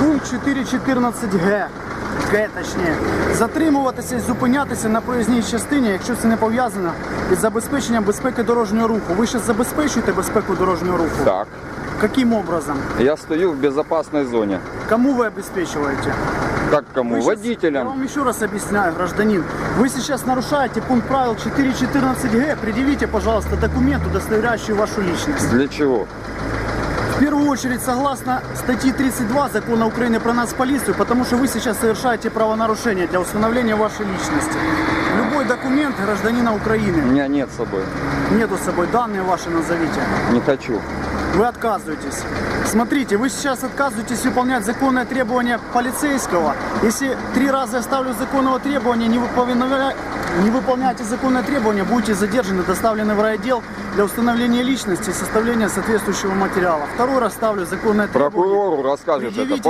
Пункт 4.14 Г. Г, точніше. Затримуватися і зупинятися на проїзній частині, якщо це не пов'язано із забезпеченням безпеки дорожнього руху. Ви зараз забезпечуєте безпеку дорожнього руху? Так. Каким образом? Я стою в безопасной зоне. Кому вы обеспечиваете? Как кому? Вы щас- Я Водителям. вам еще раз объясняю, гражданин. Вы сейчас нарушаете пункт правил 4.14 Г. Предъявите, пожалуйста, документ, удостоверяющий вашу личность. Для чего? В первую очередь, согласно статьи 32 Закона Украины про нацполицию, потому что вы сейчас совершаете правонарушение для установления вашей личности. Любой документ гражданина У Украины. меня нет с собой. Нету с собой данные ваши назовите. Не хочу. Вы отказываетесь. Смотрите, вы сейчас отказываетесь выполнять законное требование полицейского. Если три раза я ставлю законного требования, не, выполня- не выполняете законное требование, будете задержаны, доставлены в райотдел для установления личности и составления соответствующего материала. Второй раз ставлю законное требование. Прокурору расскажешь это, понял?